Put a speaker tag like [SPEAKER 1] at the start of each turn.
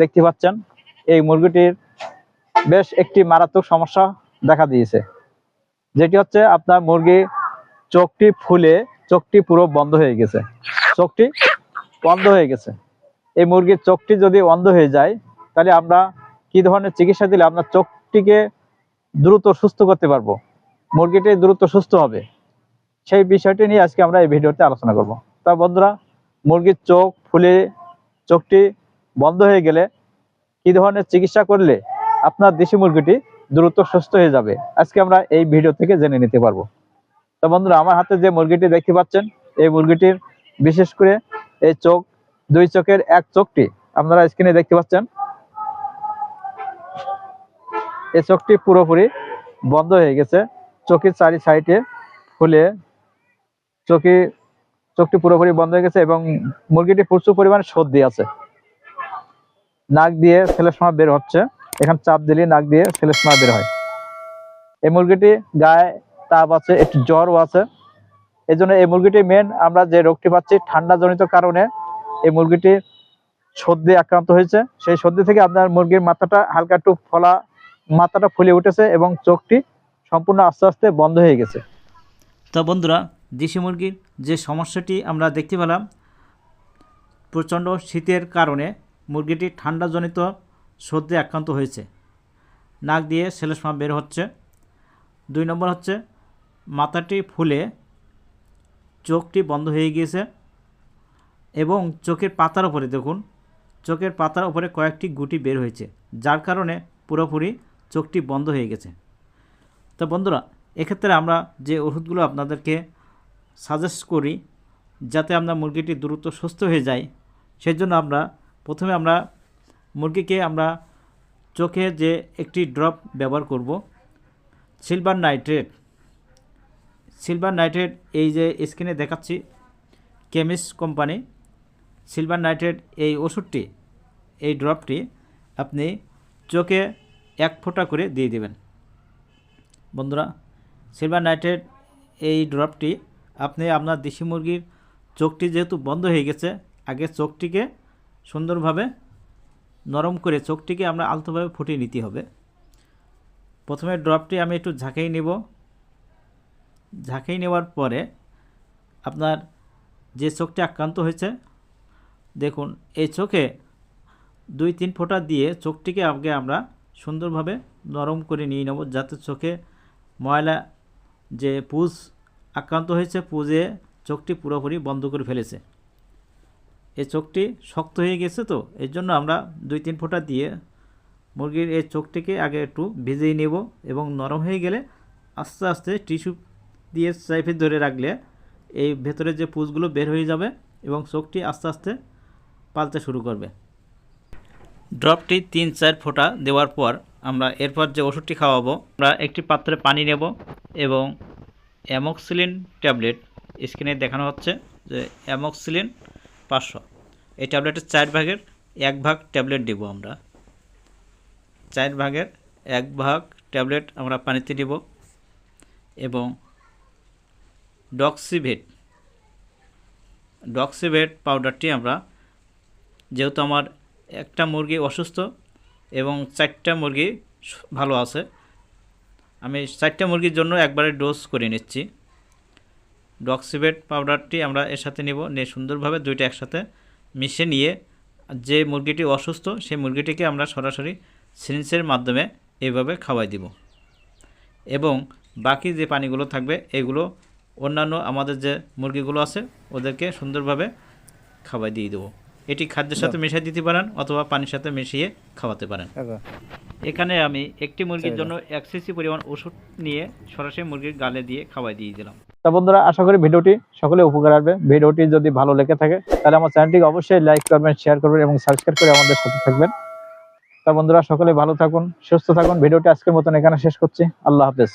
[SPEAKER 1] দেখতে পাচ্ছেন, এই বেশ একটি মারাত্মক সমস্যা দেখা দিয়েছে। যেটি হচ্ছে আপনার মুরগি চোখটি ফুলে, চোখটি পুরো বন্ধ হয়ে গেছে। চোখটি বন্ধ হয়ে গেছে। এই মুরগির চোখটি যদি অন্ধ হয়ে যায়, তাহলে আমরা কি ধরনের চিকিৎসা দিলে আপনার চোখটিকে দ্রুত সুস্থ করতে পারব? মুরগিটি দ্রুত সুস্থ হবে। সেই বিষয়টি নিয়ে আজকে আমরা এই ভিডিওতে আলোচনা করব। তা বন্ধুরা, মুরগির চোখ ফুলে, চোখটি বন্ধ হয়ে গেলে কি ধরনের চিকিৎসা করলে আপনার দেশি মুরগিটি দ্রুত সুস্থ হয়ে যাবে? আজকে আমরা এই ভিডিও থেকে জেনে নিতে পারব। তো বন্ধুরা, আমার হাতে যে মুরগিটি দেখতে পাচ্ছেন, এই মুরগিটির বিশেষ করে এই চোখ দুই চোখের এক চোখটি আপনারা স্ক্রিনে দেখতে পাচ্ছেন। এই চোখটি পুরোপুরি বন্ধ হয়ে গেছে। চোখের চারি সাইডে ফুলে চোখে, চোখটি পুরোপুরি বন্ধ হয়ে গেছে এবং মুরগিটি প্রচুর পরিমাণে সর্দি আছে। নাক দিয়ে ছেলের সময় বের হচ্ছে। এখানে চাপ দিলে নাক দিয়ে ছেলের সময় বের হয়। এই মুরগিটি গায়ে তাপ আছে, একটু জ্বরও আছে। এই জন্য এই মুরগিটি মেন আমরা যে রোগটি পাচ্ছি ঠান্ডা জনিত কারণে এই মুরগিটি সর্দি আক্রান্ত হয়েছে। সেই সর্দি থেকে আপনার মুরগির মাথাটা হালকা একটু ফলা মাথাটা ফুলে উঠেছে এবং চোখটি সম্পূর্ণ আস্তে আস্তে বন্ধ হয়ে গেছে।
[SPEAKER 2] তো বন্ধুরা, দেশি মুরগির যে সমস্যাটি আমরা দেখতে পেলাম, প্রচণ্ড শীতের কারণে মুরগিটি ঠান্ডাজনিত সর্দি আক্রান্ত হয়েছে। নাক দিয়ে সেলেসমা বের হচ্ছে। দুই নম্বর হচ্ছে, মাথাটি ফুলে চোখটি বন্ধ হয়ে গিয়েছে। এবং চোখের পাতার উপরে, দেখুন, চোখের পাতার উপরে কয়েকটি গুটি বের হয়েছে, যার কারণে পুরোপুরি চোখটি বন্ধ হয়ে গেছে। তো বন্ধুরা, এক্ষেত্রে আমরা যে ওষুধগুলো আপনাদেরকে সাজেস্ট করি, যাতে আমরা মুরগিটি দ্রুত সুস্থ হয়ে যায় সেই জন্য আমরা প্রথমে আমরা মুরগিকে আমরা চোখে যে একটি ড্রপ ব্যবহার করব, সিলভার নাইট্রেট। সিলভার নাইট্রেট এই যে স্ক্রিনে দেখাচ্ছি কেমিস্ট কোম্পানি। সিলভার নাইট্রেট এই ওষুধটি, এই ড্রপটি আপনি চোখে এক ফোঁটা করে দিয়ে দেবেন। বন্ধুরা, সিলভার নাইট্রেট এই ড্রপটি আপনি আপনার দেশি মুরগির চোখটি যেহেতু বন্ধ হয়ে গেছে, আগে চোখটিকে সুন্দরভাবে নরম করে চোখটিকে আমরা আলতোভাবে ফুটিয়ে নিতে হবে। প্রথমে ড্রপটি আমি একটু ঝাঁকাই নেব। ঝাঁকাই নেওয়ার পরে আপনার যে চোখটি আক্রান্ত হয়েছে দেখুন, এই চোখে দুই তিন ফোঁটা দিয়ে চোখটিকে আগে আমরা সুন্দরভাবে নরম করে নিয়ে নেব, যাতে চোখে ময়লা যে পুজ আক্রান্ত হয়েছে, পুজে চোখটি পুরোপুরি বন্ধ করে ফেলেছে। এই চোখটি শক্ত হয়ে গেছে তো, এর জন্য আমরা দুই তিন ফোঁটা দিয়ে মুরগির এই চোখটিকে আগে একটু ভিজিয়ে নেব এবং নরম হয়ে গেলে আস্তে আস্তে টিস্যু দিয়ে চাইফে ধরে রাখলে এই ভেতরে যে পুজগুলো বের হয়ে যাবে এবং চোখটি আস্তে আস্তে পালতে শুরু করবে। ড্রপটি তিন চার ফোঁটা দেওয়ার পর আমরা এরপর যে ওষুধটি খাওয়াবো, আমরা একটি পাত্রে পানি নেব এবং অ্যামক্সিলিন ট্যাবলেট স্ক্রিনে দেখানো হচ্ছে যে অ্যামক্সিলিন পাঁচশো। এই ট্যাবলেটের চার ভাগের এক ভাগ ট্যাবলেট দেব আমরা। চার ভাগের এক ভাগ ট্যাবলেট আমরা পানিতে দেব এবং ডক্সিভেট ডক্সিভেট পাউডারটি আমরা যেহেতু আমার একটা মুরগি অসুস্থ এবং চারটা মুরগি ভালো আছে, আমি চারটা মুরগির জন্য একবারে ডোজ করে নিচ্ছি। ডক্সিভেট পাউডারটি আমরা এর সাথে নেব, নিয়ে সুন্দরভাবে দুইটা একসাথে মিশে নিয়ে যে মুরগিটি অসুস্থ সেই মুরগিটিকে আমরা সরাসরি সিরিঞ্জের মাধ্যমে এইভাবে খাওয়াই দিব। এবং বাকি যে পানিগুলো থাকবে, এগুলো অন্যান্য আমাদের যে মুরগিগুলো আছে, ওদেরকে সুন্দরভাবে খাওয়াই দিয়ে দেবো। এটি খাদ্যের সাথে মিশিয়ে দিতে পারেন অথবা পানির সাথে মিশিয়ে খাওয়াতে পারেন। এখানে আমি একটি মুরগির জন্য এক সিসি পরিমাণ ওষুধ নিয়ে সরাসরি মুরগির গালে দিয়ে খাওয়াই দিয়ে দিলাম।
[SPEAKER 1] তা বন্ধুরা আশা করি ভিডিওটি সকলে উপকার আসবে। ভিডিওটি যদি ভালো লেগে থাকে তাহলে আমার চ্যানেলটিকে অবশ্যই লাইক করবেন শেয়ার করবেন এবং সাবস্ক্রাইব করে আমাদের সাথে থাকবেন। তা বন্ধুরা সকলে ভালো থাকুন সুস্থ থাকুন। ভিডিওটি আজকের মতন এখানে শেষ করছি। আল্লাহ হাফেজ।